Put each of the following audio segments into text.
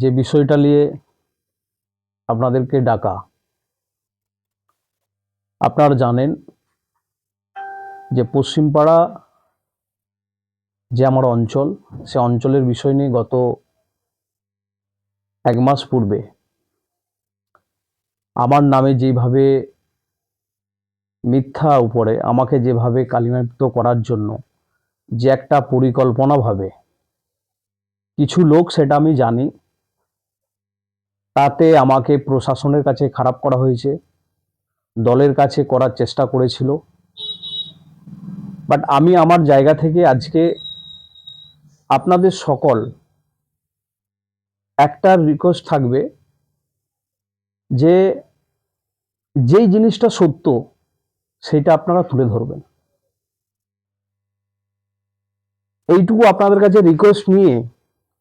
যে বিষয়টা নিয়ে আপনাদেরকে ডাকা। আপনারা জানেন যে পশ্চিমপাড়া যে আমার অঞ্চল, সে অঞ্চলের বিষয় নিয়ে গত এক মাস পূর্বে আমার নামে যেভাবে মিথ্যা উপরে, আমাকে যেভাবে কালিমালিপ্ত করার জন্য যে একটা পরিকল্পনাভাবে কিছু লোক সেটা আমি জানি। তাতে আমাকে প্রশাসনের কাছে খারাপ করা হয়েছে, দলের কাছে করার চেষ্টা করেছিল। বাট আমি আমার জায়গা থেকে আজকে আপনাদের সকল একটা রিকোয়েস্ট থাকবে যে যেই জিনিসটা সত্য, সেটা আপনারা তুলে ধরবেন। এইটুকু আপনাদের কাছে রিকোয়েস্ট নিয়ে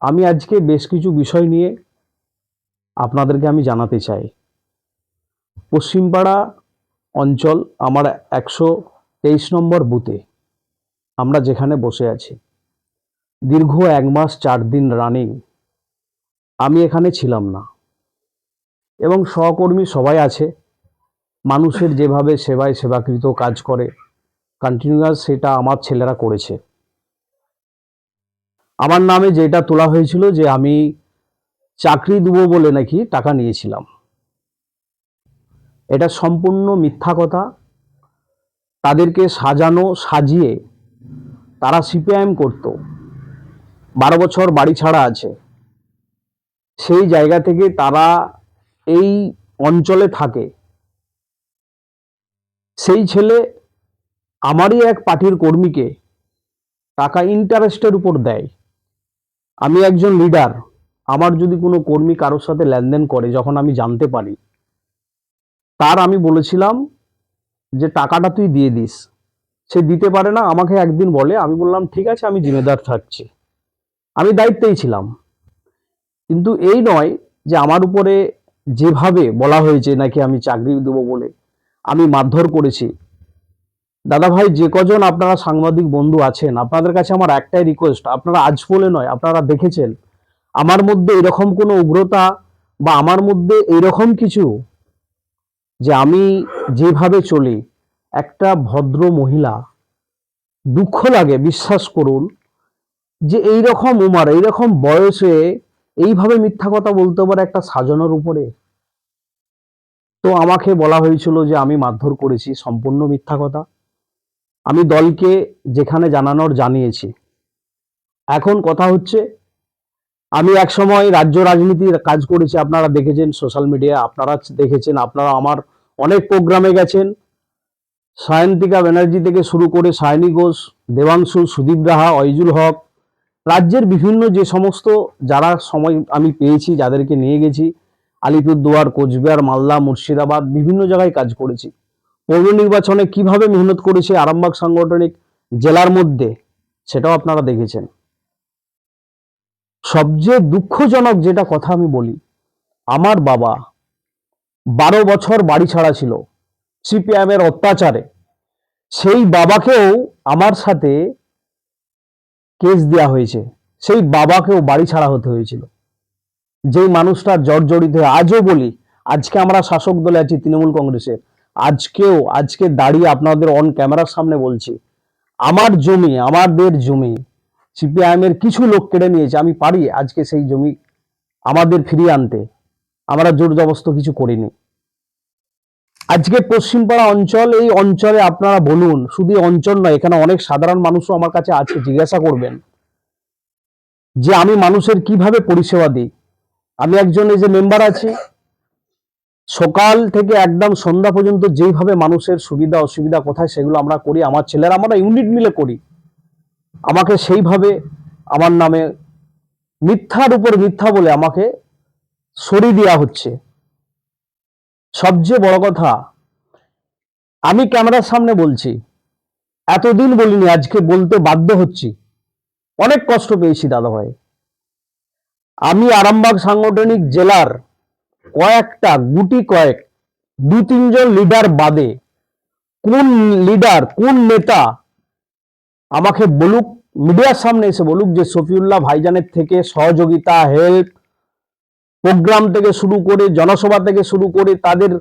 আমি আজকে বেশ কিছু বিষয় নিয়ে আপনাদেরকে আমি জানাতে চাই। পশ্চিমপাড়া অঞ্চল আমার একশো তেইশ নম্বর বুথে আমরা যেখানে বসে আছি। দীর্ঘ এক মাস চার দিন রানিং আমি এখানে ছিলাম না। এবং সহকর্মী সবাই আছে। মানুষের যেভাবে সেবায় সেবাকৃত কাজ করে কন্টিনিউয়াস সেটা আমার ছেলেরা করেছে। আমার নামে যেটা তোলা হয়েছিল যে আমি চাকরি দেবো বলে নাকি টাকা নিয়েছিলাম। এটা সম্পূর্ণ মিথ্যা কথা। তাদেরকে সাজানো, সাজিয়ে তারা সিপিআইএম করতো। বারো বছর বাড়ি ছাড়া আছে। সেই জায়গা থেকে তারা এই অঞ্চলে থাকে। সেই ছেলে আমারই এক পার্টির কর্মীকে টাকা ইন্টারেস্টের উপর দেয়। আমি একজন লিডার আমার যদি কোনো কর্মী কারোর সাথে লেনদেন করে, যখন আমি জানতে পারি, তার আমি বলেছিলাম যে, টাকাটা তুই দিয়ে দিস। সে দিতে পারে না, আমাকে একদিন বলে, আমি বললাম, ঠিক আছে, আমি জিম্মেদার থাকছি। আমি দায়িত্বেই ছিলাম। কিন্তু এই নয় যে, আমার উপরে যেভাবে বলা হয়েছে, নাকি আমি চাকরি দেবো বলে, আমি মারধর করেছি। দাদা ভাই, যে কজন আপনারা সাংবাদিক বন্ধু আছেন, আপনাদের কাছে আমার একটাই রিকোয়েস্ট আপনারা আজ বলে নয়, আপনারা দেখেছেন। আমার মধ্যে এরকম কোনো উগ্রতা বা আমার মধ্যে এরকম কিছু যে আমি যেভাবে চলি, একটা ভদ্র মহিলা, দুঃখ লাগে, বিশ্বাস করুন, যে এই রকম উমার, এইরকম বয়সে এইভাবে মিথ্যা কথা বলতে পারে একটা সাজানোর উপরে? তো আমাকে বলা হয়েছিল যে আমি মারধর করেছি, সম্পূর্ণ মিথ্যা কথা। আমি দলকে যেখানে জানানোর জানিয়েছি। এখন কথা হচ্ছে, আমি এক সময় রাজ্য রাজনীতির কাজ করেছি, আপনারা দেখেছেন সোশ্যাল মিডিয়া, আপনারা দেখেছেন, আপনারা আমার অনেক প্রোগ্রামে গেছেন। সায়ন্তিকা ব্যানার্জি থেকে শুরু করে সায়নী ঘোষ, দেবাংশু, সুদীপ রাহা, অইজুল হক, রাজ্যের বিভিন্ন যে সমস্ত যারা সময় আমি পেয়েছি, যাদেরকে নিয়ে গেছি, আলিপুরদুয়ার, কোচবিহার, মালদা, মুর্শিদাবাদ, বিভিন্ন জায়গায় কাজ করেছি। পৌর নির্বাচনে কীভাবে মেহনত করেছে আরামবাগ সাংগঠনিক জেলার মধ্যে, সেটাও আপনারা দেখেছেন। সবচেয়ে দুঃখজনক যেটা কথা আমি বলি, আমার বাবা বারো বছর বাড়ি ছাড়া ছিল সিপিআইএম এর অত্যাচারে। সেই বাবাকেও আমার সাথে কেস দেওয়া হয়েছে, সেই বাবাকেও বাড়ি ছাড়া হতে হয়েছিল। যেই মানুষটা জর্জরিত হয়ে আজও বলি, আজকে আমরা শাসক দলে আছি তৃণমূল কংগ্রেসের। আজকেও, আজকে দাঁড়িয়ে আপনাদের অন ক্যামেরার সামনে বলছি, আমার জমি, আমাদের জমি সিপিআইএম এর কিছু লোক কেড়ে নিয়েছে, আমি পারি আজকে সেই জমি আমাদের ফিরিয়ে আনতে। আমরা জোর জবস্ত কিছু করিনি। আজকে পশ্চিমপাড়া অঞ্চল, এই অঞ্চলে আপনারা বলুন, শুধু অঞ্চল নয়, এখানে অনেক সাধারণ মানুষও আমার কাছে আছে, জিজ্ঞাসা করবেন যে আমি মানুষের কীভাবে পরিষেবা দিই? আমি একজন এই যে মেম্বার আছি সকাল থেকে একদম সন্ধ্যা পর্যন্ত যেইভাবে মানুষের সুবিধা, অসুবিধা কোথায় সেগুলো আমরা করি, আমার ছেলেরা আমরা ইউনিট মিলে করি। আমাকে সেইভাবে আমার নামে মিথ্যার উপর মিথ্যা বলে আমাকে সরিয়ে দেওয়া হচ্ছে। সবচেয়ে বড় কথা, আমি ক্যামেরার সামনে বলছি, এতদিন বলিনি, আজকে বলতে বাধ্য হচ্ছি। অনেক কষ্ট পেয়েছি দাদা ভাই আমি আরামবাগ সাংগঠনিক জেলার কয়েকটা, গুটি কয়েক, দু তিনজন লিডার বাদে কোন লিডার কোন নেতা আমাকে বলুক, মিডিয়ার সামনে এসে বলুক যে শফিউল্লাহ ভাইজানের থেকে সহযোগিতা হেল্প প্রোগ্রাম থেকে শুরু করে, জনসভা থেকে শুরু করে, তাদের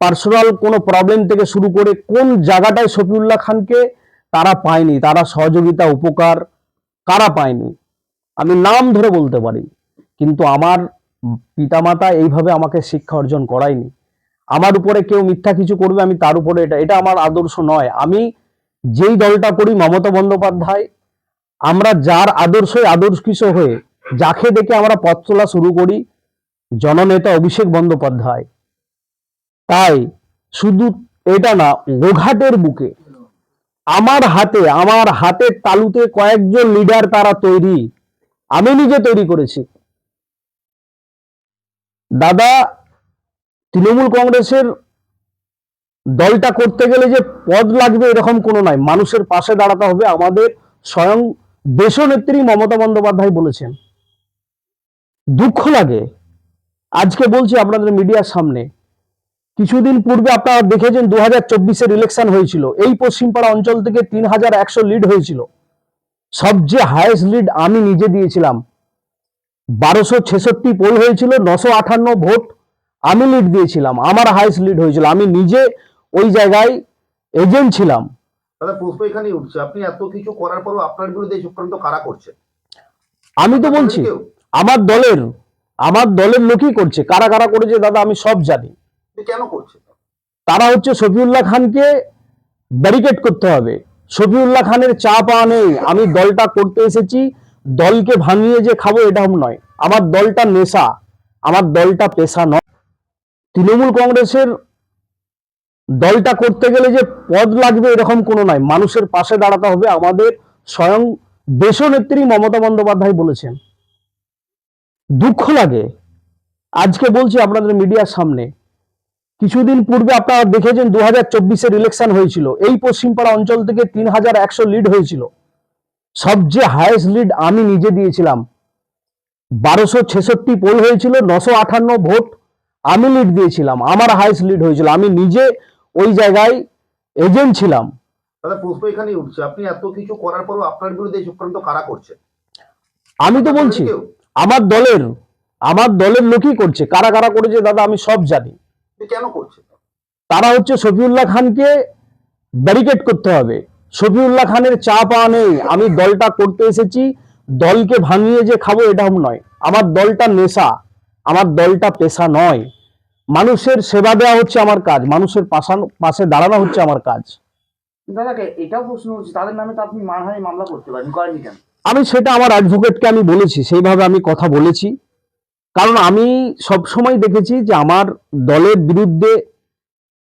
পার্সোনাল কোনো প্রবলেম থেকে শুরু করে কোন জায়গাটায় শফিউল্লাহ খানকে তারা পায়নি, তারা সহযোগিতা, উপকার কারা পায়নি? আমি নাম ধরে বলতে পারি, কিন্তু আমার পিতামাতা এইভাবে আমাকে শিক্ষা অর্জন করায়নি। আমার উপরে কেউ মিথ্যা কিছু করবে, আমি তার উপরে এটা এটা আমার আদর্শ নয়। আমি যেই দলটা করি, মমতা বন্দ্যোপাধ্যায়, আমরা যার আদর্শে আদর্শিত হয়ে, যাকে দেখে আমরা পথ চলা শুরু করি, জননেতা অভিষেক বন্দ্যোপাধ্যায়। তাই শুধু এটা না, গোঘাটের বুকে, আমার হাতে, আমার হাতের তালুতে কয়েকজন লিডার তারা তৈরি। আমি নিজে তৈরি করেছি। দাদা, তৃণমূল কংগ্রেসের দলটা করতে গেলে যে পদ লাগবে এরকম কোনো নাই। মানুষের পাশে দাঁড়াতে হবে। আমাদের স্বয়ং দেশনেত্রী মমতা বন্দ্যোপাধ্যায় বলেছেন, দুঃখ লাগে। আজকে বলছি আপনাদের মিডিয়ার সামনে। কিছুদিন পূর্বে আপনারা দেখেছেন দু হাজার চব্বিশের ইলেকশন হয়েছিল। এই পশ্চিমপাড়া অঞ্চল থেকে তিন হাজার একশো লিড হয়েছিল। সবচেয়ে হায়েস্ট লিড আমি নিজে দিয়েছিলাম। বারোশো ছেষট্টি পোল হয়েছিল নশো আটান্ন ভোট আমি লিড দিয়েছিলাম আমার হাইস্ট লিড হয়েছিল আমি নিজে ওই জায়গায় এজেন্ট ছিলাম। দাদা প্রশ্ন এখানে উঠছে আপনি এত কিছু করার পরও আপনার বিরুদ্ধে চক্রান্ত কারা করছে? আমি তো বলছি আমার দলের আমার দলের লোকই করছে কারা কারা করেছে দাদা আমি সব জানি। কেন করছে? তারা হচ্ছে শফিউল্লাহ খানকে ব্যারিকেড করতে হবে। শফিউল্লাহ খানের চা পাওয়া নেই আমি দলটা করতে এসেছি দলকে ভাঙিয়ে যে খাব এটা নয়। আমার দলটা নেশা, আমার দলটা পেশা নয়। তৃণমূল কংগ্রেসের দলটা করতে গেলে যে পদ লাগবে এরকম কোনো নয়। মানুষের পাশে দাঁড়াতে হবে। আমাদের স্বয়ং দেশনেত্রী মমতা বন্দ্যোপাধ্যায় বলেছেন, দুঃখ লাগে। আজকে বলছি আপনাদের মিডিয়ার সামনে, কিছুদিন পূর্বে আপনারা দেখেছেন দু হাজার ইলেকশন হয়েছিল। এই পশ্চিমপাড়া অঞ্চল থেকে তিন হাজার একশো লিড হয়েছিল। সবচেয়ে হায়েস্ট লিড আমি নিজে দিয়েছিলাম। বারোশো ছেষট্টি পোল হয়েছিল নশো আটান্ন ভোট আমি লিড দিয়েছিলাম আমার হায়েস্ট লিড হয়েছিল। আমি নিজে ওই জায়গায় এজেন্ট ছিলাম। দাদা প্রশ্ন এখানে উঠছে আপনি এত কিছু করার পরও আপনার বিরুদ্ধে এই চক্রান্ত কারা করছে? আমি তো বলছি আমার দলের আমার দলের লোকই করছে। কারা কারা করেছে দাদা আমি সব জানি। কেন করছে? তারা হচ্ছে শফিউল্লাহ খানকে ব্যারিকেড করতে হবে। শফিউল্লাহ খানের চা পাওয়া নেই। আমি দলটা করতে এসেছি দলকে ভাঙিয়ে যে খাব এটা নয়। আমার দলটা নেশা আমার দলটা পেশা নয়। মানুষের সেবা দেওয়া হচ্ছে আমার কাজ মানুষের পাশে দাঁড়ানো হচ্ছে আমার কাজ। দাদাকে এটাও প্রশ্ন হচ্ছে তাদের নামে তো আপনি মানহানি মামলা করতে পারেন করেনি কেন? আমি সেটা আমার অ্যাডভোকেটকে আমি বলেছি সেইভাবে আমি কথা বলেছি। কারণ আমি সব সময় দেখেছি যে আমার দলের বিরুদ্ধে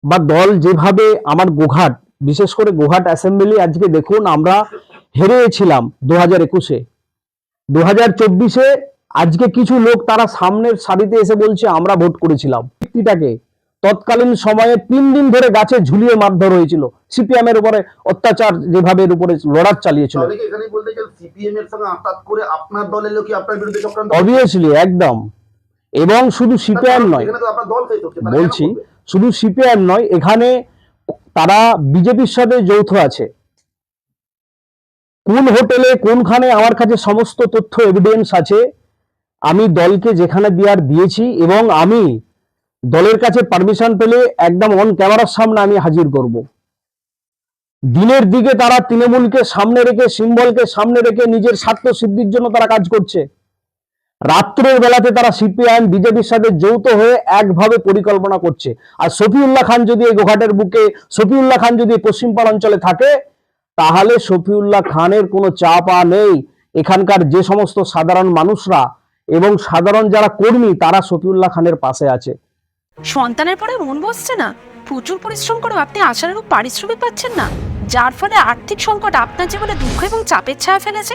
বা দল যেভাবে আমার গোঘাট বিশেষ করে গোঘাট অ্যাসেম্বলি আজকে দেখুন আমরা হেরেছিলাম দু হাজার একুশে। দু হাজার চব্বিশে আজকে কিছু লোক তারা সামনের সারিতে এসে বলছে আমরা ভোট করেছিলাম। ব্যক্তিটাকে তৎকালীন সময়ে তিন দিন ধরে গাছে ঝুলিয়ে মারধর হয়েছিল। সিপিএম এর উপরে অত্যাচার যেভাবে এর উপরে লড়ার চালিয়েছিল। সিপিএম অবভিয়াসলি একদম। এবং শুধু সিপিআইএম নয় বলছি শুধু সিপিআইএম নয় এখানে তারা বিজেপির সাথে যৌথ আছে। কোন হোটেলে, কোনখানে আমার কাছে সমস্ত তথ্য এভিডেন্স আছে, আমি দলকে যেখানে দেওয়ার দিয়েছি এবং আমি দলের কাছে পারমিশন পেলে একদম অন ক্যামেরার সামনে আমি হাজির করব। দিনের দিকে তারা তৃণমূলকে সামনে রেখে সিম্বলকে সামনে রেখে নিজের স্বার্থ সিদ্ধির জন্য তারা কাজ করছে। রাত্রের বেলাতে তারা সিপিআইএম, বিজেপির সাথে যৌথ হয়ে একভাবে পরিকল্পনা করছে। আর শফিউল্লাহ খান যদি এই গোঘাটের বুকে, শফিউল্লাহ খান যদি এই পশ্চিমপাড় অঞ্চলে থাকে, তাহলে শফিউল্লাহ খানের কোনো চাপ নেই। এখানকার যে সমস্ত সাধারণ মানুষরা এবং সাধারণ যারা কর্মী, তারা শফিউল্লাহ খানের পাশে আছে। সন্তানের পরে মন বসছে না। প্রচুর পরিশ্রম করেও আপনি আশানুরূপ পারিশ্রমিক পাচ্ছেন না। যার ফলে আর্থিক সংকট আপনার জীবনে দুঃখ এবং চাপের ছায়া ফেলেছে।